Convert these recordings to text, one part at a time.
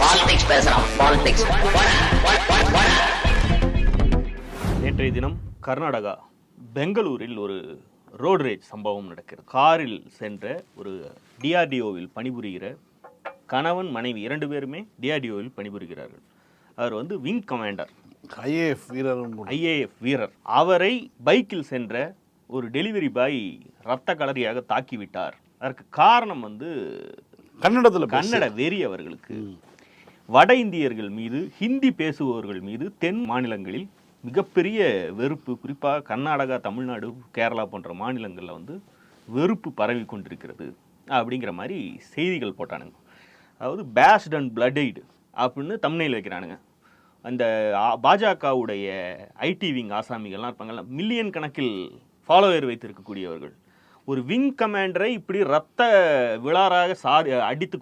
Politics பேசுறான் politics நேற்றைய தினம் கர்நாடகா பெங்களூரில் ஒரு ரோடு ரேஜ் சம்பவம் நடக்கிறது. காரில் சென்ற ஒரு டிஆர்டிஓவில் பணிபுரிகிற கணவன் மனைவி இரண்டு பேருமே டிஆர்டிஓவில் பணிபுரிகிறார்கள். அவர் வந்து விங் கமாண்டர் ஐஏஎஃப் வீரரும் கூட. ஐஏஎஃப் வீரர். அவரை பைக்கில் சென்ற ஒரு டெலிவரி பாய் ரத்த கலரியாக தாக்கிவிட்டார். அதற்கு காரணம் வந்து கன்னடத்துல. கன்னட வெறி அவர்களுக்கு. வட இந்தியர்கள் மீது ஹிந்தி பேசுபவர்கள் மீது தென் மாநிலங்களில் மிகப்பெரிய வெறுப்பு குறிப்பாக கர்நாடகா தமிழ்நாடு கேரளா போன்ற மாநிலங்களில் வந்து வெறுப்பு பரவி கொண்டிருக்கிறது அப்படிங்கிற மாதிரி செய்திகள் போட்டானுங்க. அதாவது பேஸ்ட் அண்ட் பிளடைடு அப்படின்னு தமிழில் வைக்கிறானுங்க. அந்த பாஜகவுடைய ஐடி விங் ஆசாமிகள்லாம் இருப்பாங்கல்ல மில்லியன் கணக்கில் ஃபாலோவர் வைத்திருக்கக்கூடியவர்கள். ஒரு விங் கமாண்டரை இப்படி ரத்த விழாராக சாரி அடித்து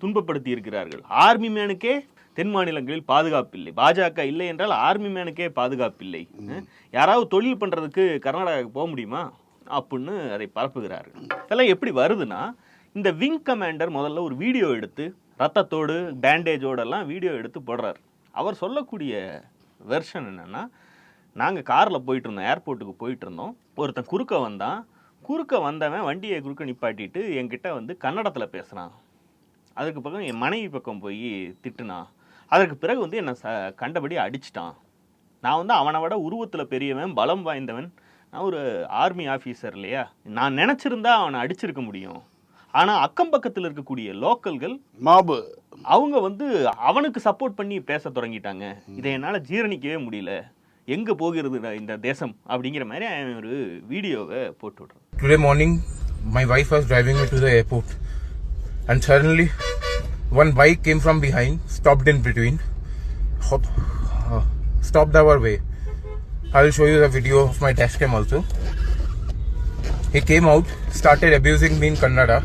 துன்பப்படுத்தி இருக்கிறார்கள். ஆர்மி மேனுக்கே தென் மாநிலங்களில் பாதுகாப்பில்லை. பாஜக இல்லை என்றால் ஆர்மி மேனுக்கே பாதுகாப்பில்லை. அஹ், யாராவது தொழில் பண்றதுக்கு கர்நாடகாவுக்கு போக முடியுமா? அப்படின்னு அதை பரப்புகிறார்கள். இதெல்லாம் எப்படி வருதுன்னா இந்த விங் கமாண்டர் முதல்ல ஒரு வீடியோ எடுத்து ரத்தத்தோடு பேண்டேஜோடெல்லாம் வீடியோ எடுத்து போடுறார். அவர் சொல்லக்கூடிய வெர்ஷன் என்னன்னா நாங்கள் காரில் போயிட்டு இருந்தோம் ஏர்போர்ட்டுக்கு போயிட்டு இருந்தோம். ஒருத்தன் குறுக்க வந்தான். குறுக்க வந்தவன் வண்டியை குறுக்க நிப்பாட்டிட்டு என்கிட்ட வந்து கன்னடத்தில் பேசுகிறான் அதுக்கு பக்கம் என் மனைவி பக்கம் போய் திட்டுனான். அதற்கு பிறகு வந்து என்னை ச கண்டபடி அடிச்சிட்டான். நான் வந்து அவனை விட உருவத்தில் பெரியவன் பலம் வாய்ந்தவன். நான் ஒரு ஆர்மி ஆஃபீஸர் இல்லையா? நான் நினச்சிருந்தா அவனை அடிச்சிருக்க முடியும். ஆனால் அக்கம் பக்கத்தில் இருக்கக்கூடிய லோக்கல்கள் மாபு. அவங்க வந்து அவனுக்கு சப்போர்ட் பண்ணி பேச தொடங்கிட்டாங்க. இதை என்னால் ஜீரணிக்கவே முடியல. எங்கே போகிறது இந்த தேசம் அப்படிங்கிற மாதிரி அவன் ஒரு வீடியோவை போட்டு விட்றான் Today morning, my wife was driving me to the airport, and suddenly, one bike came from behind, stopped in between, hop, uh, stopped our way. I will show you the video of my dashcam also. He came out, started abusing me in Kannada,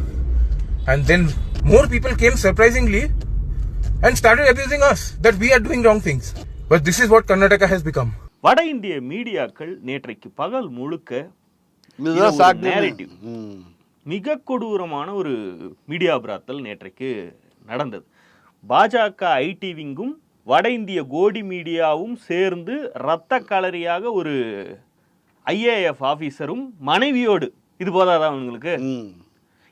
and then more people came surprisingly and started abusing us that we are doing wrong things. But this is what Karnataka has become. வட இந்திய மீடியாக்கள் நேற்றைக்கு பகல் முழுக்க. மிக கொடூரமான ஒரு media பிராத்தல் நேற்றைக்கு நடந்தது. பாஜக ஐடி விங்கும் வட இந்திய கோடி மீடியாவும் சேர்ந்து இரத்த களரியாக ஒரு ஐஏஎஃப் ஆபீசரும் மனைவியோடு இது போதாதா அவங்களுக்கு ம்.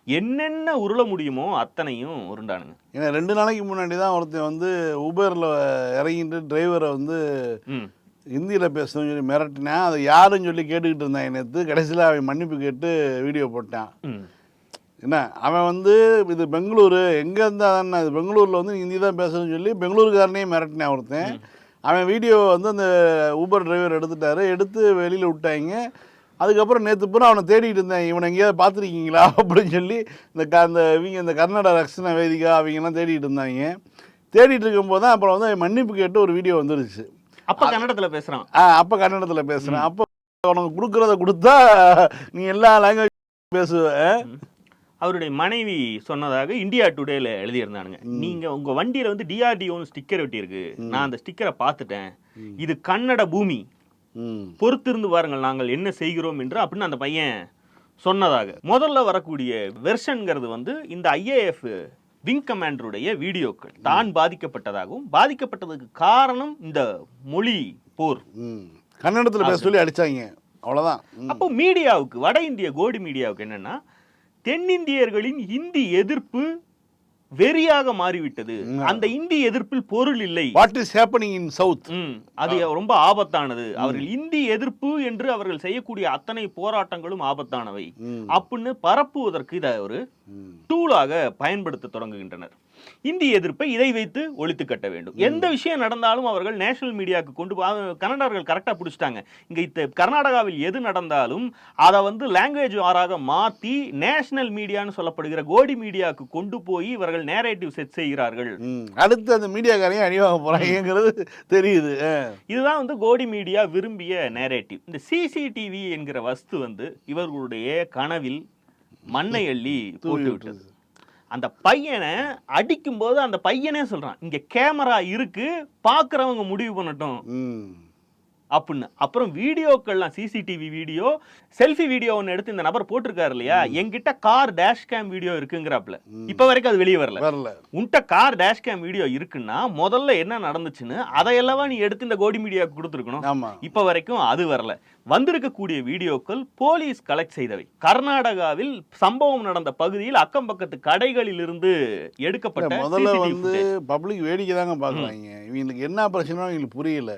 என்னென்ன உருள முடியுமோ அத்தனையும் உருண்டானுங்க. ஏன்னா ரெண்டு நாளைக்கு முன்னாடி தான் ஒருத்தன் வந்து ஊபரில் இறங்கிட்டு டிரைவரை வந்து ஹிந்தியில் பேசணும்னு சொல்லி மிரட்டினேன். அதை யாருன்னு சொல்லி கேட்டுக்கிட்டு இருந்தான் நேற்று கடைசியில் அவன் மன்னிப்பு கேட்டு வீடியோ போட்டான். என்ன? அவன் வந்து இது பெங்களூரு எங்கே இருந்தா இது பெங்களூரில் வந்து ஹிந்தி தான் பேசணும்னு சொல்லி பெங்களூருக்காரனே மிரட்டினேன் ஒருத்தன். அவன் வீடியோ வந்து அந்த ஊபர் டிரைவர் எடுத்துட்டாரு. எடுத்து வெளியில் விட்டாங்க. அதுக்கப்புறம் நேற்று பூரா அவனை தேடிட்டு இருந்தேன். இவனை எங்கேயாவது பார்த்துருக்கீங்களா அப்படின்னு சொல்லி இந்த க அந்த இவங்க இந்த கர்நாடக ரக்ஷண வேதிகா அவங்கெல்லாம் தேடிட்டு இருந்தாங்க. தேடிட்டு இருக்கும்போது தான் அப்புறம் வந்து அவன் மன்னிப்பு கேட்டு ஒரு வீடியோ வந்துருச்சு. அப்ப கன்னடத்துல பேசுறான். ஆ அப்போ கன்னடத்தில் பேசுகிறேன் அப்போ உனக்கு கொடுக்குறத கொடுத்தா நீ எல்லா லாங்குவேஜ் பேசுவ அவருடைய மனைவி சொன்னதாக இந்தியா டுடேல எழுதியிருந்தானுங்க. நீங்க உங்க வண்டியில வந்து டிஆர்டிஓன்னு ஸ்டிக்கர் ஒட்டியிருக்கு நான் அந்த ஸ்டிக்கரை பார்த்துட்டேன். இது கன்னட பூமி. பொறுத்திருந்து பாருங்கள் நாங்கள் என்ன செய்கிறோம் என்று அப்படின்னு அந்த பையன் சொன்னதாக. முதல்ல வரக்கூடிய வெர்ஷன்ங்கிறது வந்து இந்த ஐஏஎஃப் விங் கமாண்டருடைய வீடியோக்கள் தான் பாதிக்கப்பட்டதாகவும் பாதிக்கப்பட்டதுக்கு காரணம் இந்த மொழி போர். கன்னடத்தில் பேச சொல்லி அடிச்சாங்க. அவ்வளோதான். அப்போ மீடியாவுக்கு வட இந்திய கோடி மீடியாவுக்கு என்னன்னா தென்னிந்தியர்களின் இந்தி எதிர்ப்பு வெறியாக மாறிவிட்டது. அந்த இந்தி எதிர்ப்பில் பொருள் இல்லை. What is happening in south அது ரொம்ப ஆபத்தானது. அவர்கள் இந்தி எதிர்ப்பு என்று அவர்கள் செய்யக்கூடிய அத்தனை போராட்டங்களும் ஆபத்தானவை. அப்படின்னு பரப்புவதற்கு இதை ஒரு டூலாக பயன்படுத்த தொடங்குகின்றனர். இந்தி எதிர்ப்பை இதை வைத்து ஒழித்து கட்ட வேண்டும். எந்த விஷயம் நடந்தாலும் அவர்கள் நேஷனல் மீடியாவுக்கு கொண்டு கன்னடர்கள் கரெக்டாக பிடிச்சிட்டாங்க. இங்க இத்த கர்நாடகாவில் எது நடந்தாலும் அதை வந்து லாங்குவேஜ் ஆறாக மாற்றி நேஷனல் மீடியான்னு சொல்லப்படுகிற கோடி மீடியாவுக்கு கொண்டு போய் இவர்கள் நேரேட்டிவ் செட் செய்கிறார்கள். அடுத்து அந்த மீடியாக்காரையும் அடிவாங்க போகிறாங்கிறது தெரியுது. இதுதான் வந்து கோடி மீடியா விரும்பிய நேரேட்டிவ் இந்த சிசிடிவி என்கிற வஸ்து வந்து இவர்களுடைய கனவில் மண்ணை அள்ளி போட்டு விட்டது. அந்த பையனை அடிக்கும்போது அந்த பையனே சொல்கிறான் இங்கே கேமரா இருக்குது பார்க்குறவங்க முடிவு பண்ணட்டும். ம். அப்படின்னு. அப்புறம் வீடியோக்கள்லாம் சிசிடிவி வீடியோ செல்ஃபி வீடியோ ஒன்று எடுத்து இந்த நபர் போட்டிருக்காரு இல்லையா? என்கிட்ட கார் டேஷ் கேம் வீடியோ இருக்குங்கிறாப்ல இப்ப வரைக்கும் அது வெளியே வரல. வரல. உன்கிட்ட கார் டேஷ் கேம் வீடியோ இருக்குன்னா முதல்ல என்ன நடந்துச்சுன்னு அதையெல்லாம் நீ எடுத்து இந்த கோடி மீடியாவுக்கு கொடுத்துருக்கணும். இப்ப வரைக்கும் அது வரல. வந்திருக்கக்கூடிய வீடியோக்கள் போலீஸ் கலெக்ட் செய்தவை. கர்நாடகாவில் சம்பவம் நடந்த பகுதியில் அக்கம் பக்கத்து கடைகளில் இருந்து எடுக்கப்பட்ட முதல்ல வந்து. பப்ளிக் வேடிக்கை தாங்க பார்க்குறாங்க. இவங்களுக்கு என்ன பிரச்சனை இவங்களுக்கு புரியல.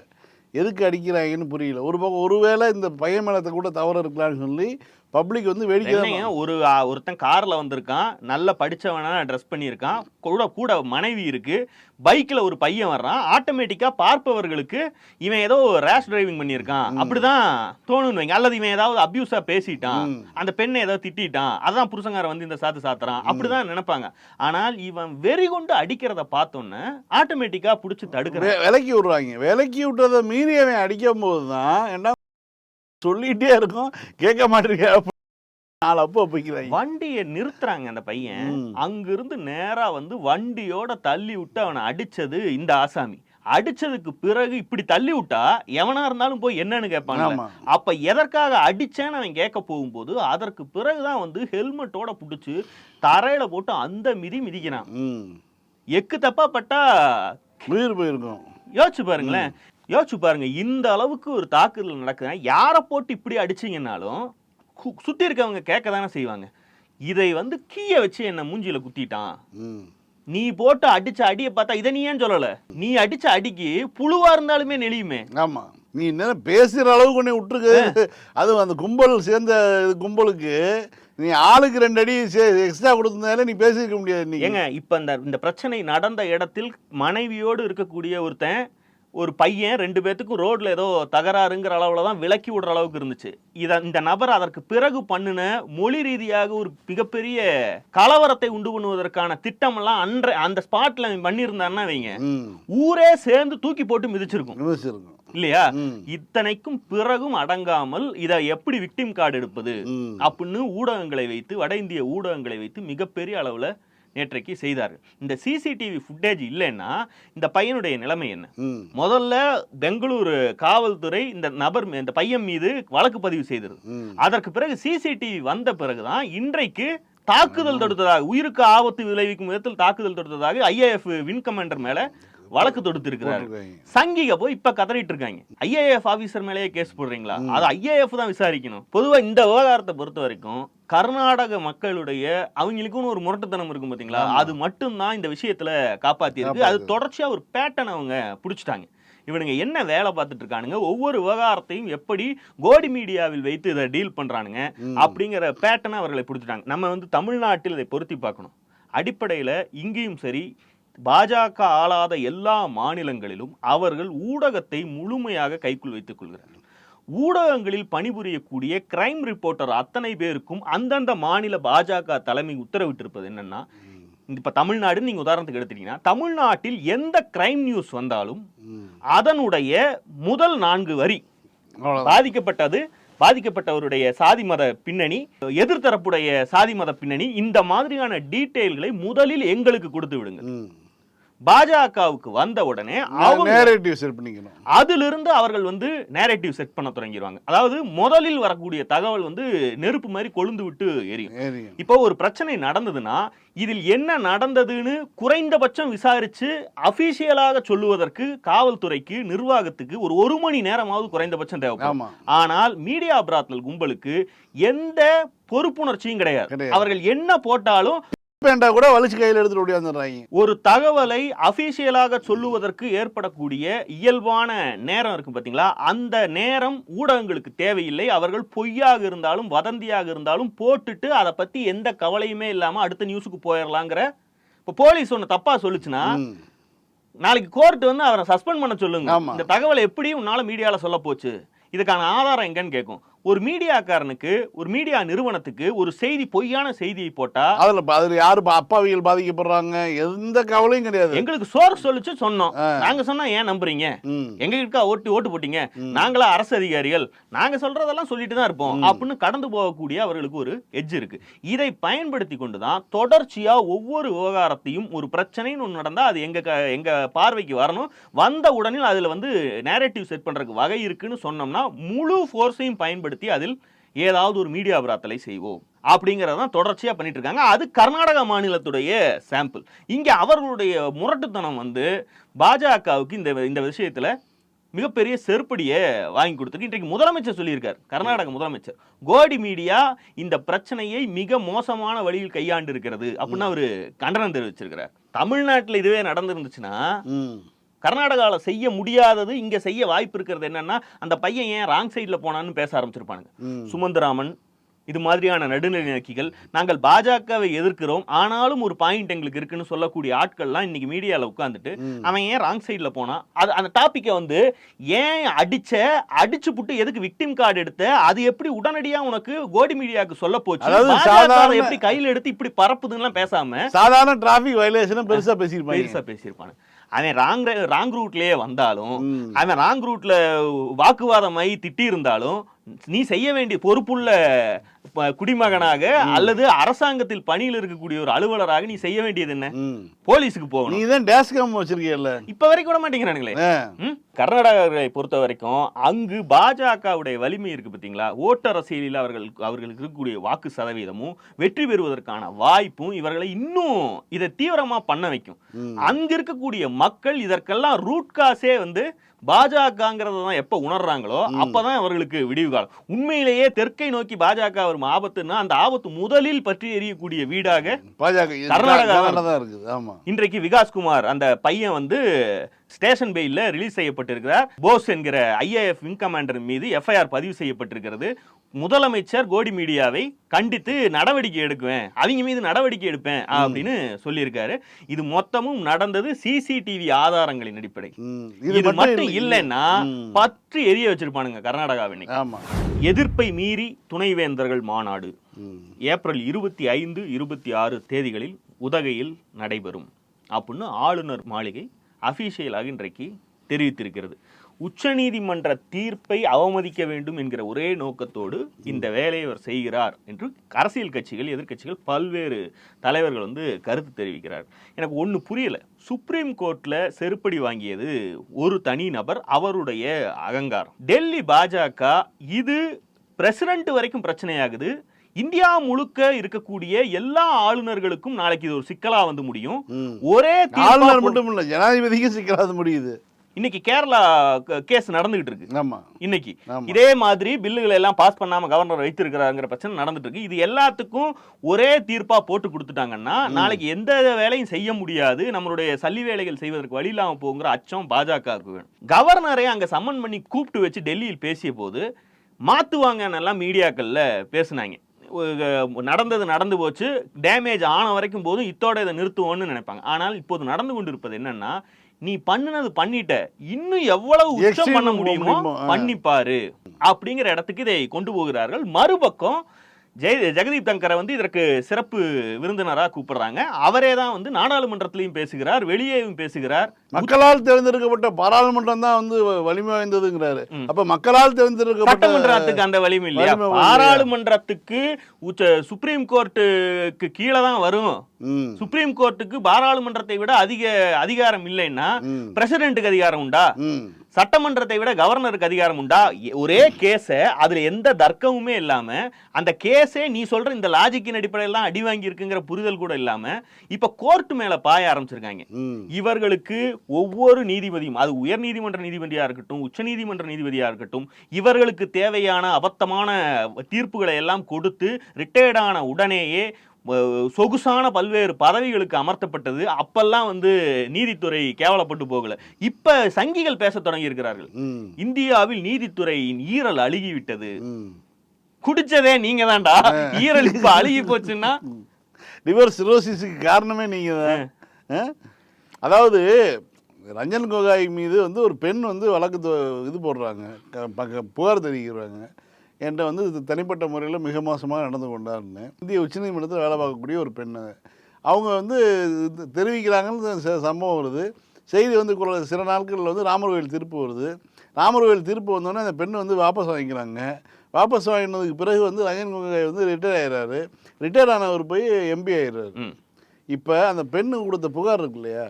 எதுக்கு அடிக்கிறாங்கன்னு புரியல. ஒரு பக்கம் ஒருவேளை இந்த பையன் மேலத்தை கூட தவறு இருக்கலான்னு சொல்லி பப்ளிக் வந்து வேடிக்கை தான் ஒரு ஒருத்தன் கார்ல வந்திருக்கான் நல்ல படிச்சவனா ட்ரெஸ் பண்ணியிருக்கான் கூட கூட மனைவி இருக்கு பைக்ல ஒரு பையன் வர்றான் ஆட்டோமேட்டிக்கா பார்ப்பவர்களுக்கு இவன் ஏதோ ரேஷ் டிரைவிங் பண்ணியிருக்கான். அப்படிதான் தோணுன்னு வைங்க. அல்லது இவன் ஏதாவது அபியூஸா பேசிட்டான். அந்த பெண்ணை ஏதோ திட்டிட்டான் அதான் புருஷங்காரன் வந்து இந்த சாத்து சாத்துறான் அப்படிதான் நினைப்பாங்க. ஆனால் இவன் வெறி கொண்டு அடிக்கிறத பார்த்தோன்னே ஆட்டோமேட்டிக்கா புடிச்சு தடுக்கிறான். வே- விலக்கி விடுறாங்க. விலக்கி விட்டதை மீறி அவன் அடிக்கும் போது தான் என்ன சொல்லிட்டே இருக்கும். கேட்க மாட்டேங்க. நாலு அப்போ வண்டியை நிறுத்துறாங்க அந்த பையன். அங்கிருந்து நேரா வந்து வண்டியோட தள்ளி விட்டு அவனை அடிச்சது இந்த ஆசாமி. அடிச்சதுக்கு பிறகு இப்படி தள்ளி விட்டா எவனா இருந்தாலும் போய் என்னன்னு கேட்பாங்க ஆமா. அப்ப எதற்காக அடிச்சேன்னு அவன் கேட்க போகும்போது அதற்கு பிறகுதான் வந்து ஹெல்மெட்டோட புடிச்சு தரையில போட்டு அந்த மிதி மிதிக்கிறான். எக்கு தப்பா பட்டா உயிர் போயிருக்கும். யோசிச்சு பாருங்களேன். யோசிச்சு பாருங்க இந்த அளவுக்கு ஒரு தாக்குதல் நடக்குதுன்னா யாரை போட்டு இப்படி அடிச்சீங்கன்னாலும் சுத்தி இருக்கவங்க கேட்க தானே செய்வாங்க. இதை வந்து கீய வச்சு என்ன மூஞ்சில குத்திட்டான். நீ போட்டு அடிச்ச அடியை பார்த்தா இதை நீ ஏன் சொல்லல? நீ அடிச்ச அடிக்கு புழுவா இருந்தாலுமே நெளியுமே. ஆமா. நீ என்ன பேசுகிற அளவுக்கு கொண்டு விட்டுருக்கு. அதுவும் அந்த கும்பல் சேர்ந்த கும்பலுக்கு நீ ஆளுக்கு ரெண்டு அடி எக்ஸ்ட்ரா கொடுத்ததால நீ பேசியிருக்க முடியாது நீ ஏங்க இப்ப இந்த இந்த பிரச்சனை நடந்த இடத்தில் மனைவியோடு இருக்கக்கூடிய ஒருத்தன் ஒரு பையன் ரெண்டு பேத்துக்கும் ரோட்ல ஏதோ தகராறுங்கிற அளவுல தான் விலக்கி விடுற அளவுக்கு இருந்துச்சு. இத இந்த நபர் அதற்கு பிறகு பண்ணின மொழி ரீதியாக ஒரு மிகப்பெரிய கலவரத்தை உண்டு பண்ணுவதற்கான திட்டமெல்லாம் அன்ற அந்த ஸ்பாட்ல அவன் பண்ணியிருந்தான்னா வைங்க ஊரே சேர்ந்து தூக்கி போட்டு மிதிச்சிருக்கும். விமர்சிருக்கும் இல்லையா? இத்தனைக்கும் பிறகும் அடங்காமல் இதை எப்படி விக்டிம் கார்டு எடுப்பது? அப்படின்னு ஊடகங்களை வைத்து வட இந்திய ஊடகங்களை வைத்து மிகப்பெரிய அளவுல நேற்றைக்கு செய்தார்கள் இந்த சிசிடிவி ஃபுட்டேஜ் இல்லைன்னா இந்த பையனுடைய நிலைமை என்ன? முதல்ல பெங்களூரு காவல்துறை இந்த நபர் இந்த பையன் மீது வழக்கு பதிவு செய்தது. அதற்கு பிறகு சிசிடிவி வந்த பிறகுதான் இன்றைக்கு தாக்குதல் தொடுத்ததாக உயிருக்கு ஆபத்து விளைவிக்கும் விதத்தில் தாக்குதல் தொடுத்ததாக ஐஏஎஃப் வின் கமாண்டர் மேல வழக்கு தொடுத்திருக்கிறார். சங்கிக போய் இப்ப கதறிட்டு இருக்காங்க ஐஏஎஃப் ஆபீசர் மேலேயே கேஸ் போடுறீங்களா? அது ஐஏஎஃப் தான் விசாரிக்கணும். பொதுவா இந்த விவகாரத்தை பொறுத்த வரைக்கும் கர்நாடக மக்களுடைய அவங்களுக்குன்னு ஒரு முரட்டுத்தனம் இருக்கும் பாத்தீங்களா? அது மட்டும்தான் இந்த விஷயத்துல காப்பாத்தி இருக்கு அது தொடர்ச்சியா ஒரு பேட்டர்ன் அவங்க புடிச்சிட்டாங்க. இவனுங்க என்ன வேலை பார்த்துட்டு இருக்கானுங்க? ஒவ்வொரு விவகாரத்தையும் எப்படி கோடி மீடியாவில் வைத்து இதை டீல் பண்றானுங்க? அப்படிங்கிற பேட்டர்னை அவர்களை பிடிச்சிட்டாங்க. நம்ம வந்து தமிழ்நாட்டில் இதை பொருத்தி பார்க்கணும். அடிப்படையில் இங்கேயும் சரி பாஜக ஆளாத எல்லா மாநிலங்களிலும் அவர்கள் ஊடகத்தை முழுமையாக கைக்குள் வைத்துக் கொள்கிறார்கள். ஊடகங்களில் பணிபுரியக்கூடிய கிரைம் ரிப்போர்ட்டர் அத்தனை பேருக்கும் அந்தந்த மாநில பாஜக தலைமை உத்தரவிட்டிருப்பது என்னன்னா இப்ப தமிழ்நாடு நீங்க உதாரணத்துக்கு எடுத்துட்டீங்கன்னா தமிழ்நாட்டில் எந்த கிரைம் நியூஸ் வந்தாலும் அதனுடைய முதல் நான்கு வரி பாதிக்கப்பட்டது பாதிக்கப்பட்டவருடைய சாதி மத பின்னணி எதிர்த்தரப்புடைய சாதி மத பின்னணி இந்த மாதிரியான டீட்டெயில்களை முதலில் எங்களுக்கு கொடுத்து விடுங்க பாஜகவுக்கு வந்த உடனே அவங்க நேரேட்டிவ் செட் பண்ணிக்கணும். அதிலிருந்து அவர்கள் வந்து நேரேட்டிவ் செட் பண்ண தொடங்கிடுவாங்க அதாவது முதலில் வரக்கூடிய தகவல் வந்து நெருப்பு மாதிரி கொழுந்து விட்டு எரியும். இப்போ ஒரு பிரச்சனை நடந்ததுன்னா இதில் என்ன நடந்ததுன்னு குறைந்தபட்சம் விசாரிச்சு அபிஷியலாக சொல்லுவதற்கு காவல்துறைக்கு நிர்வாகத்துக்கு ஒரு ஒரு மணி நேரமாவது குறைந்தபட்சம் தேவைப்படும். ஆனால் மீடியா பிராத்தல் கும்பலுக்கு எந்த பொறுப்புணர்ச்சியும் கிடையாது. அவர்கள் என்ன போட்டாலும் பேண்டா கூட வலிச்சு கையில் எடுத்துட்டு ஓடியாந்துடுறாங்க. ஒரு தகவலை அபிஷியலாக சொல்லுவதற்கு ஏற்படக்கூடிய இயல்பான நேரம் இருக்கு பாத்தீங்களா? அந்த நேரம் ஊடகங்களுக்கு தேவையில்லை. அவர்கள் பொய்யாக இருந்தாலும் வதந்தியாக இருந்தாலும் போட்டுட்டு அதை பத்தி எந்த கவலையுமே இல்லாம அடுத்த நியூஸுக்கு போயிடலாங்கிற இப்போ போலீஸ் ஒன்று தப்பா சொல்லுச்சுன்னா நாளைக்கு கோர்ட் வந்து அவரை சஸ்பெண்ட் பண்ண சொல்லுங்க. இந்த தகவலை எப்படி உன்னால மீடியால சொல்ல போச்சு. இதுக்கான ஆதாரம் எங்கன்னு கேட்கும் ஒரு மீடியாக்காரனுக்கு ஒரு மீடியா நிறுவனத்துக்கு ஒரு செய்தி பொய்யான செய்தியை போட்டா அதுல அதுல யாரு அப்பாவிகள் பாதிக்கப்படுறாங்க? எந்த கவலையும் கிடையாது. எங்களுக்கு சோறு சொல்லிச்சு சொன்னோம். நாங்க சொன்னா ஏன் நம்புறீங்க. எங்க கிட்ட ஓட்டு ஓட்டு போட்டீங்க. நாங்களா அரசு அதிகாரிகள். நாங்க சொல்றதெல்லாம் சொல்லிட்டு தான் இருப்போம். அப்படின்னு கடந்து போகக்கூடிய அவர்களுக்கு ஒரு எட்ஜ் இருக்கு. இதை பயன்படுத்தி கொண்டுதான் தொடர்ச்சியா ஒவ்வொரு விவகாரத்தையும் ஒரு பிரச்சனைன்னு ஒன்று நடந்தா அது எங்க எங்க பார்வைக்கு வரணும். வந்த உடனே அதுல வந்து நேரேட்டிவ் செட் பண்றதுக்கு வகை இருக்குன்னு சொன்னோம்னா முழு ஃபோர்ஸையும் பயன்படுத்தி அதில் ஏதாவது ஒரு மீடியா பிராத்தலை செய்வோம். அப்படிங்கறதான் தொடர்ச்சியா பண்ணிட்டு இருக்காங்க அது கர்நாடக மாநிலத்துடைய சாம்பிள் இங்க அவர்களுடைய முரட்டுத்தனம் வந்து பாஜகவுக்கு இந்த இந்த விஷயத்துல மிகப்பெரிய செருப்படியை வாங்கி கொடுத்துருக்கு. இன்றைக்கு முதலமைச்சர் சொல்லியிருக்கார் கர்நாடக முதலமைச்சர். கோடி மீடியா இந்த பிரச்சனையை மிக மோசமான வழியில் கையாண்டு இருக்கிறது அப்படின்னு அவரு கண்டனம் தெரிவிச்சிருக்கிறார். தமிழ்நாட்டில் இதுவே நடந்திருந்துச்சுன்னா. கர்நாடகாவில் செய்ய முடியாதது இங்க செய்ய வாய்ப்பு இருக்கிறது என்னன்னா அந்த பையன் ஏன் ராங் சைடில் போனான்னு பேச ஆரம்பிச்சிருப்பானுங்க. சுமந்தராமன் இது மாதிரியான நடுநிலை நோக்கிகள் நாங்கள் பாஜகவை எதிர்க்கிறோம் ஆனாலும் ஒரு பாயிண்ட் எங்களுக்கு இருக்குன்னு சொல்லக்கூடிய ஆட்கள்லாம் இன்னைக்கு மீடியாவில் உட்காந்துட்டு அவன் ஏன் ராங் சைடில் போனான் அது அந்த டாப்பிக்கை வந்து ஏன் அடிச்ச அடிச்சு புட்டு எதுக்கு விக்டிம் கார்டு எடுத்த அது எப்படி உடனடியா உனக்கு கோடி மீடியாவுக்கு சொல்ல போச்சு எப்படி கையில எடுத்து இப்படி பறப்புதுன்னு பேசாம சாதாரண டிராபிக் வயலேஷனும் பெருசா பேசியிருப்பாங்க. பெருசா பேசியிருப்பானு அவன் ராங் ராங் ரூட்லயே வந்தாலும். அவன் ராங் ரூட்ல வாக்குவாதமாயி திட்டி இருந்தாலும் நீ செய்ய வேண்டிய பொறுப்புள்ள குடிமகனாக அல்லது அரசாங்கத்தில் பணியில் இருக்கக்கூடிய ஒரு அலுவலராக நீ செய்ய வேண்டியது என்ன. போலீஸுக்கு போகணும். நீங்க தான் டேஸ்காம் வச்சிருக்கீங்கல்ல இப்ப வரைக்கும் விட மாட்டேங்கிறானுங்களே? கர்நாடகாவை பொறுத்த வரைக்கும் அங்கு பாஜகவுடைய வலிமை இருக்கு பாத்தீங்களா ஓட்டு அரசியலில் அவர்கள் அவர்களுக்கு இருக்கக்கூடிய வாக்கு சதவீதமும் வெற்றி பெறுவதற்கான வாய்ப்பும் இவர்களை இன்னும் இதை தீவிரமா பண்ண வைக்கும். அங்க இருக்கக்கூடிய மக்கள் இதற்கெல்லாம் ரூட் காசே வந்து பாஜகங்கிறத தான் எப்ப உணர்றாங்களோ அப்பதான் அவர்களுக்கு விடிவு காலம். உண்மையிலேயே தெற்கை நோக்கி பாஜக வரும் ஆபத்துன்னா அந்த ஆபத்து முதலில் பற்றி எரியக்கூடிய வீடாக பாஜக கர்நாடகா இருக்குது ஆமா. இன்றைக்கு விகாஸ்குமார் அந்த பையன் வந்து ஸ்டேஷன் பெயில்ல ரிலீஸ் செய்யப்பட்டிருக்கிறார் போஸ் என்கிற ஐஏஎஃப் விங் கமாண்டர் மீது எஃப்ஐஆர் பதிவு செய்யப்பட்டிருக்கிறது முதலமைச்சர் கோடி மீடியாவை கண்டித்து நடவடிக்கை எடுக்குவேன் அவங்க மீது நடவடிக்கை எடுப்பேன் அப்படின்னு சொல்லியிருக்காரு இது மொத்தமும் நடந்தது சிசிடிவி ஆதாரங்களின் அடிப்படை. இது மட்டும் இல்லை. இல்லைன்னா. பற்றி எரிய வச்சிருப்பானுங்க கர்நாடகாவை இன்னைக்கு. ஆமா எதிர்ப்பை மீறி துணைவேந்தர்கள் மாநாடு. ஏப்ரல் இருபத்தி ஐந்து இருபத்தி ஆறு தேதிகளில் உதகையில் நடைபெறும் அப்படின்னு ஆளுநர் மாளிகை அஃபீஷியலாக இன்றைக்கு தெரிவித்திருக்கிறது. உச்சநீதிமன்ற தீர்ப்பை அவமதிக்க வேண்டும் என்கிற ஒரே நோக்கத்தோடு இந்த வேலையை அவர் செய்கிறார் என்று அரசியல் கட்சிகள் எதிர்கட்சிகள் பல்வேறு தலைவர்கள் வந்து கருத்து தெரிவிக்கிறார். எனக்கு ஒன்று புரியலை. சுப்ரீம் கோர்ட்டில் செருப்படி வாங்கியது ஒரு தனி நபர் அவருடைய அகங்காரம். டெல்லி பாஜக இது பிரசிடண்ட் வரைக்கும் பிரச்சனையாகுது. இந்தியா முழுக்க இருக்கக்கூடிய எல்லா ஆளுநர்களுக்கும் நாளைக்கு இது ஒரு சிக்கலா வந்து முடியும். ஒரே ஆளுநர் மட்டும் இல்ல ஜனாதிபதிக்கும் சிக்கலாது முடியுது. இன்னைக்கு கேரளா கேஸ் நடந்துகிட்டு இருக்கு. ஆமா. இன்னைக்கு. இதே மாதிரி பில்லுகளை எல்லாம் பாஸ் பண்ணாம கவர்னர் வைத்திருக்கிறாங்கிற பிரச்சனை நடந்துட்டு இருக்கு. இது எல்லாத்துக்கும் ஒரே தீர்ப்பா போட்டு கொடுத்துட்டாங்கன்னா நாளைக்கு எந்த வேலையும் செய்ய முடியாது. நம்மளுடைய சல்லி வேலைகள் செய்வதற்கு வழி இல்லாம போங்கிற அச்சம் பாஜகவுக்கு வேணும். கவர்னரை அங்க சம்மன் பண்ணி கூப்பிட்டு வச்சு டெல்லியில் பேசிய போது மாத்துவாங்கன்னு எல்லாம் மீடியாக்கள்ல பேசுனாங்க. நடந்தது நடந்து போச்சு. டேமேஜ் ஆன வரைக்கும் போதும் இத்தோட இதை நிறுத்துவோம்னு நினைப்பாங்க. ஆனால் இப்போது நடந்து கொண்டிருப்பது என்னன்னா நீ பண்ணுனது பண்ணிட்ட. இன்னும் எவ்வளவு உச்சம் பண்ண முடியுமோ. பண்ணிப்பாரு அப்படிங்கிற இடத்துக்கு இதை கொண்டு போகிறார்கள். மறுபக்கம் ஜெய ஜெகதீப் தங்கரை வந்து இதற்கு சிறப்பு விருந்தினராக கூப்பிடுறாங்க அவரே தான் வந்து நாடாளுமன்றத்திலையும் பேசுகிறார் வெளியேயும் பேசுகிறார் மக்களால் தேர்ந்தெடுக்கப்பட்ட பாராளுமன்றம் தான் வந்து வலிமை வாய்ந்ததுங்கிறாரு அப்ப மக்களால் தேர்ந்தெடுக்கப்பட்ட சட்டமன்றத்துக்கு அந்த வலிமை இல்லையா? பாராளுமன்றத்துக்கு உச்ச சுப்ரீம் கோர்ட்டுக்கு கீழே தான் வரும். சுப்ரீம் கோர்ட்டுக்கு பாராளுமன்றத்தை விட அதிக அதிகாரம் இல்லைன்னா. பிரசிடென்ட்டுக்கு அதிகாரம் உண்டா. சட்டமன்றத்தை விட கவர்னருக்கு அதிகாரம் உண்டா ஒரே கேஸ அதுல எந்த தர்க்கமுமே இல்லாம அந்த கேஸே நீ சொல்ற இந்த லாஜிக்கின் அடிப்படையில் தான் அடி வாங்கி இருக்குங்கிற புரிதல் கூட இல்லாம இப்ப கோர்ட் மேல பாய ஆரம்பிச்சிருக்காங்க. இவர்களுக்கு ஒவ்வொரு நீதிபதியும் அது உயர் நீதிமன்ற நீதிபதியா இருக்கட்டும் உச்ச நீதிமன்ற நீதிபதியா இருக்கட்டும் இவர்களுக்கு தேவையான அபத்தமான தீர்ப்புகளை எல்லாம் கொடுத்து ரிட்டையர்ட் ஆன உடனேயே சொகுசான பல்வேறு பதவிகளுக்கு அமர்த்தப்பட்டது. அப்பெல்லாம் வந்து நீதித்துறை கேவலப்பட்டு போகல. இப்ப சங்கிகள் பேசத் தொடங்கி இருக்கிறார்கள். இந்தியாவில் நீதித்துறையின் ஈரல் அழுகிவிட்டது. குடிச்சதே நீங்க தான்டா. ஈரல் இப்ப அழுகி போச்சுன்னா? லிவர் சிரோசிஸுக்கு காரணமே நீங்க தான்? அதாவது ரஞ்சன் கோகாய் மீது வந்து ஒரு பெண் வந்து வழக்கு இது போடுறாங்க. புகார் தெரிவிக்கிறாங்க. என்கிட்ட வந்து இது தனிப்பட்ட முறையில் மிக மோசமாக நடந்து கொண்டாருன்னு. இந்திய உச்சநீதிமன்றத்தில் வேலை பார்க்கக்கூடிய ஒரு பெண். அவங்க வந்து தெரிவிக்கிறாங்கன்னு சம்பவம் வருது. செய்தி வந்து குற- சில நாட்களில் வந்து ராமர் கோயில் தீர்ப்பு வருது. ராமர் கோயில் தீர்ப்பு வந்தோடனே அந்த பெண் வந்து வாபஸ் வாங்கிக்கிறாங்க. வாபஸ் வாங்கினதுக்கு பிறகு வந்து ரஞ்சன் கோகோய் வந்து ரிட்டையர் ஆயிடுறாரு ரிட்டையர் ஆனவர் போய் எம்பி ஆயிடுறாரு. இப்போ அந்த பெண்ணு கொடுத்த புகார் இருக்கு இல்லையா?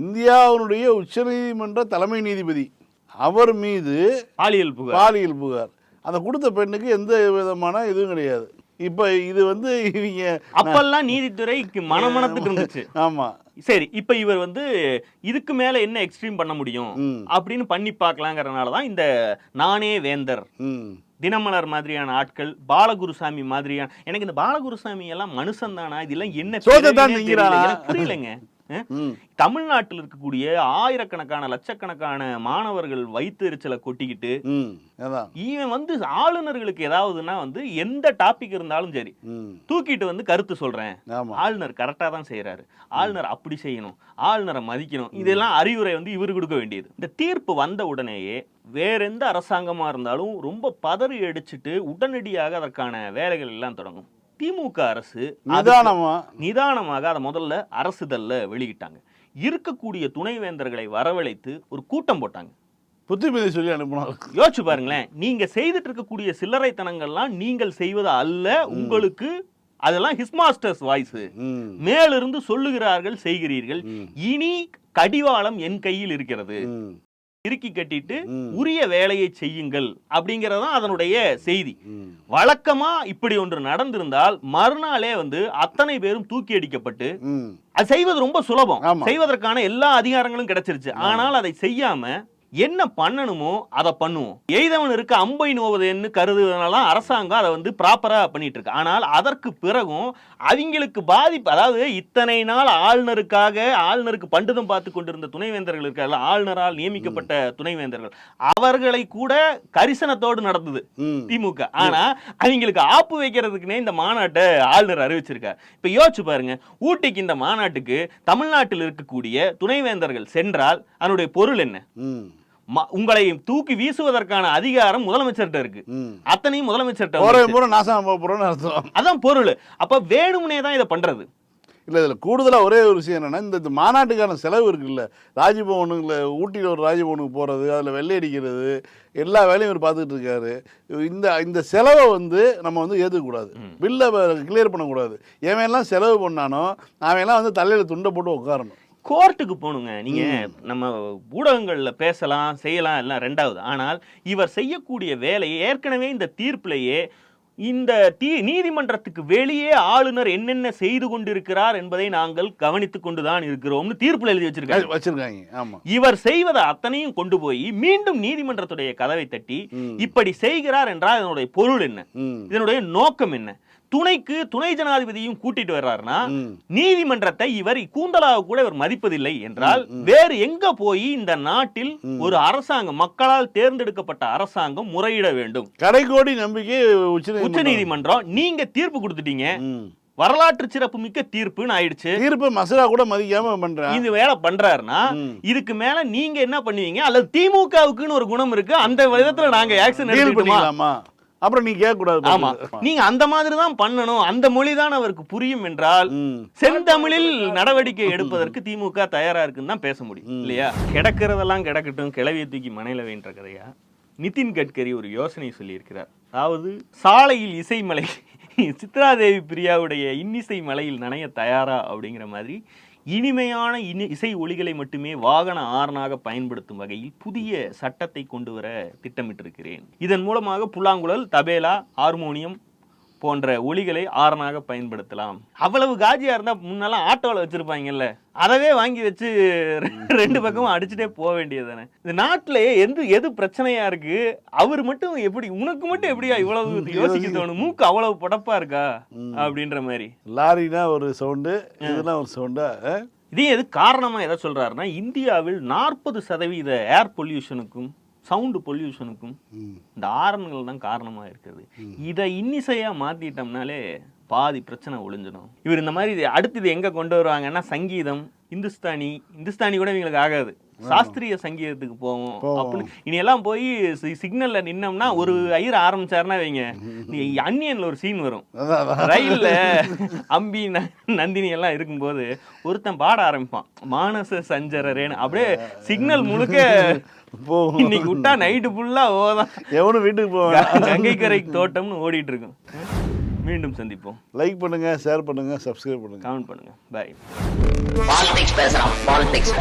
இந்தியாவினுடைய உச்சநீதிமன்ற தலைமை நீதிபதி. அவர் மீது பாலியல் புகார். பாலியல் புகார். அந்த கொடுத்த பெண்ணுக்கு எந்த விதமான இதுவும் கிடையாது. இப்போ இது வந்து இவங்க அப்பெல்லாம் நீதித்துறைக்கு மனமனத்துக்கு இருந்துச்சு. ஆமாம் சரி இப்ப இவர் வந்து இதுக்கு மேல என்ன எக்ஸ்ட்ரீம் பண்ண முடியும் அப்படின்னு பண்ணி பார்க்கலாங்கிறனால தான் இந்த நானே வேந்தர் தினமலர் மாதிரியான ஆட்கள் பாலகுருசாமி மாதிரியான எனக்கு இந்த பாலகுருசாமி எல்லாம் மனுஷன் தானா இதெல்லாம் என்ன புரியலங்க. தமிழ்நாட்டில் இருக்கக்கூடிய ஆயிரக்கணக்கான லட்சக்கணக்கான மாணவர்கள் எரிச்சலை கொட்டிக்கிட்டு இவன் வந்து ஆளுநர்களுக்கு ஏதாவதுன்னா வந்து எந்த டாபிக் இருந்தாலும் சரி தூக்கிட்டு வந்து கருத்து சொல்றேன். ஆளுநர் கரெக்டாக தான் செய்றாரு. ஆளுநர் அப்படி செய்யணும். ஆளுநரை மதிக்கணும். இதெல்லாம் அறிவுரை வந்து இவர் கொடுக்க வேண்டியது. இந்த தீர்ப்பு வந்த உடனேயே வேற எந்த அரசாங்கமா இருந்தாலும் ரொம்ப பதறி அடிச்சுட்டு உடனடியாக அதற்கான வேலைகள் எல்லாம் தொடங்கும். திமுக அரசு நிதானமா? நிதானமாக அதை முதல்ல அரசுதல்ல வெளியிட்டாங்க. இருக்கக்கூடிய துணைவேந்தர்களை வரவழைத்து ஒரு கூட்டம் போட்டாங்க. புத்திமதி சொல்லி அனுப்பினார் யோசிச்சு பாருங்களேன் நீங்க செய்துட்டு இருக்கக்கூடிய சில்லறைத்தனங்கள்லாம் நீங்கள் செய்வது அல்ல உங்களுக்கு அதெல்லாம் ஹிஸ் மாஸ்டர்ஸ் வாய்ஸ் மேலிருந்து சொல்லுகிறார்கள் செய்கிறீர்கள். இனி கடிவாளம் என் கையில் இருக்கிறது. இறுக்கி கட்டிட்டு. உரிய வேலையை செய்யுங்கள் அப்படிங்கறதுதான் அதனுடைய செய்தி. வழக்கமா இப்படி ஒன்று நடந்திருந்தால் மறுநாளே வந்து அத்தனை பேரும் தூக்கி அடிக்கப்பட்டு அது செய்வது ரொம்ப சுலபம். செய்வதற்கான எல்லா அதிகாரங்களும் கிடைச்சிருச்சு. ஆனால் அதை செய்யாம என்ன பண்ணணுமோ அதை பண்ணுவோம். எய்தவன் இருக்க அம்பை நோவதுன்னு கருதுவதனால அரசாங்கம் அதை வந்து ப்ராப்பரா பண்ணிட்டு இருக்கு ஆனால் அதற்கு பிறகும் அவங்களுக்கு பாதிப்பு அதாவது இத்தனை நாள் ஆளுநருக்காக ஆளுநருக்கு பண்டிதம் பார்த்து கொண்டிருந்த துணைவேந்தர்கள் இருக்கார்கள் ஆளுநரால் நியமிக்கப்பட்ட துணைவேந்தர்கள் அவர்களை கூட கரிசனத்தோடு நடந்தது திமுக. ஆனா அவங்களுக்கு ஆப்பு வைக்கிறதுக்குனே இந்த மாநாட்டை ஆளுநர் அறிவிச்சிருக்கார். இப்ப யோசிச்சு பாருங்க ஊட்டிக்கு இந்த மாநாட்டுக்கு தமிழ்நாட்டில் இருக்கக்கூடிய துணைவேந்தர்கள் சென்றால் அதனுடைய பொருள் என்ன? உங்களை தூக்கி வீசுவதற்கான அதிகாரம் முதலமைச்சர்கிட்ட இருக்கு. அத்தனையும் முதலமைச்சர்கிட்ட நாசம் அர்த்தம். அதான் பொருள். அப்ப வேணும்னே தான் இதை பண்றது. இல்லை இதில் கூடுதலாக ஒரே ஒரு விஷயம் என்னென்னா இந்த மாநாட்டுக்கான செலவு இருக்குல்ல. ராஜ்பவனுக்குள்ள ஊட்டியில் ஒரு ராஜ்பவனுக்கு போகிறது அதில் வெள்ளை அடிக்கிறது எல்லா வேலையும் இவர் பார்த்துக்கிட்டு இருக்காரு. இந்த இந்த செலவை வந்து நம்ம வந்து ஏற்றுக்கக்கூடாது பில்லை கிளியர் பண்ணக்கூடாது. எவன்லாம் செலவு பண்ணானோ அவன்லாம் வந்து தலையில் துண்டை போட்டு உட்காரணும். கோர்ட்டுக்கு போகணுங்க. நீங்க நம்ம ஊடகங்கள்ல பேசலாம் செய்யலாம் எல்லாம் ரெண்டாவது. ஆனால் இவர் செய்யக்கூடிய வேலையை ஏற்கனவே இந்த தீர்ப்பிலேயே இந்த தீ நீதிமன்றத்துக்கு வெளியே ஆளுநர் என்னென்ன செய்து கொண்டிருக்கிறார் என்பதை நாங்கள் கவனித்துக் கொண்டுதான் இருக்கிறோம்னு தீர்ப்புல எழுதி வச்சிருக்காங்க. வச்சுருக்காங்க இவர் செய்வதை அத்தனையும் கொண்டு போய் மீண்டும் நீதிமன்றத்துடைய கதவை தட்டி இப்படி செய்கிறார் என்றால் இதனுடைய பொருள் என்ன? இதனுடைய நோக்கம் என்ன? துணைக்கு துணை ஜனாதிபதியும் கூட்டிட்டு வர்றாருன்னா நீதிமன்றத்தை இவர் கூந்தலாக கூட இவர் மதிப்பதில்லை என்றால் வேறு எங்க போய் இந்த நாட்டில் ஒரு அரசாங்கம் மக்களால் தேர்ந்தெடுக்கப்பட்ட அரசாங்கம் முறையிட வேண்டும்? கடைக்கோடி நம்பிக்கை உச்ச நீதிமன்றம். நீங்க தீர்ப்பு கொடுத்துட்டீங்க. வரலாற்று சிறப்பு மிக்க தீர்ப்புன்னு ஆயிடுச்சு. தீர்ப்பு மசரா கூட மதிக்காம பண்றேன் இது வேலை பண்றாருன்னா. இதுக்கு மேல நீங்க என்ன பண்ணுவீங்க? அல்லது திமுகவுக்குன்னு ஒரு குணம் இருக்கு அந்த விதத்துல நாங்க எடுத்துக்கணுமா பண்ணிக்கலாமா? அப்புறம் நீ கேட்க கூடாது ஆமா. நீங்க அந்த மாதிரி தான் பண்ணணும். அந்த மொழி தான் அவருக்கு புரியும் என்றால் செந்தமிழில் நடவடிக்கை எடுப்பதற்கு திமுக தயாரா இருக்குன்னு தான் பேச முடியும். இல்லையா? கிடக்கிறதெல்லாம் கிடக்கட்டும். கிளவிய தூக்கி மனையில வேண்ட கதையா? நிதின் கட்கரி ஒரு யோசனை சொல்லியிருக்கிறார். அதாவது சாலையில் இசைமலை சித்ராதேவி பிரியாவுடைய இன்னிசை மலையில் நனைய தயாரா அப்படிங்கிற மாதிரி இனிமையான இனி இசை ஒளிகளை மட்டுமே வாகன ஆறனாக பயன்படுத்தும் வகையில் புதிய சட்டத்தை கொண்டு வர திட்டமிட்டிருக்கிறேன். இதன் மூலமாக புல்லாங்குழல் தபேலா ஹார்மோனியம் போன்ற ஒலிகளை ஆறனாக பயன்படுத்தலாம். அவ்வளவு காஜியா இருந்தா முன்னெல்லாம் ஆட்டோல வச்சிருப்பாங்கல்ல அதவே வாங்கி வச்சு ரெண்டு பக்கமும் அடிச்சுட்டே போக வேண்டியது தானே இந்த நாட்டுல எந்த எது பிரச்சனையா இருக்கு? அவர் மட்டும் எப்படி உனக்கு மட்டும் எப்படியா இவ்வளவு யோசிக்க தோணும்? மூக்கு அவ்வளவு புடப்பா இருக்கா? அப்படின்ற மாதிரி. லாரினா ஒரு சவுண்டு இதெல்லாம் ஒரு சவுண்டா இதே எது காரணமா எதை சொல்றாருன்னா இந்தியாவில் நாற்பது சதவீத ஏர் பொல்யூஷனுக்கும் சவுண்டு பொல்யூஷனுக்கும் இந்த ஆரன்கள் தான் காரணமா இருக்குது இதை இன்னிசையா மாத்திட்டோம்னாலே பாதி பிரச்சனை ஒளிஞ்சிடும். இவர் இந்த மாதிரி அடுத்து இது எங்க கொண்டு வருவாங்கன்னா சங்கீதம் இந்துஸ்தானி இந்துஸ்தானி கூட இவங்களுக்கு ஆகாது. சாஸ்திரிய சங்கீதத்துக்கு போவோம். அப்படின்னு. இனி எல்லாம் போய் சிக்னல்ல நின்னோம்னா ஒரு ஐயர் ஆரம்பிச்சாருன்னா வைங்க. நீ அன்னியன்ல ஒரு சீன் வரும். ரயில்ல அம்பி நந்தினி எல்லாம் இருக்கும்போது ஒருத்தன் பாட ஆரம்பிப்பான். மானச சஞ்சரரேன்னு. அப்படியே சிக்னல் முழுக்க போவோம் இன்னைக்கு விட்டா நைட்டு ஃபுல்லா ஓதான் எவனும் வீட்டுக்கு போவேன் கங்கை கரை தோட்டம்னு ஓடிட்டு இருக்கும். மீண்டும் சந்திப்போம். லைக் பண்ணுங்க ஷேர் பண்ணுங்க சப்ஸ்கிரைப் பண்ணுங்க. கமெண்ட் பண்ணுங்க. பாய் பாலிடிக்ஸ் பேசுறான் பாலிடிக்ஸ்